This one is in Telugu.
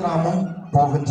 విశ్రామం పోవించ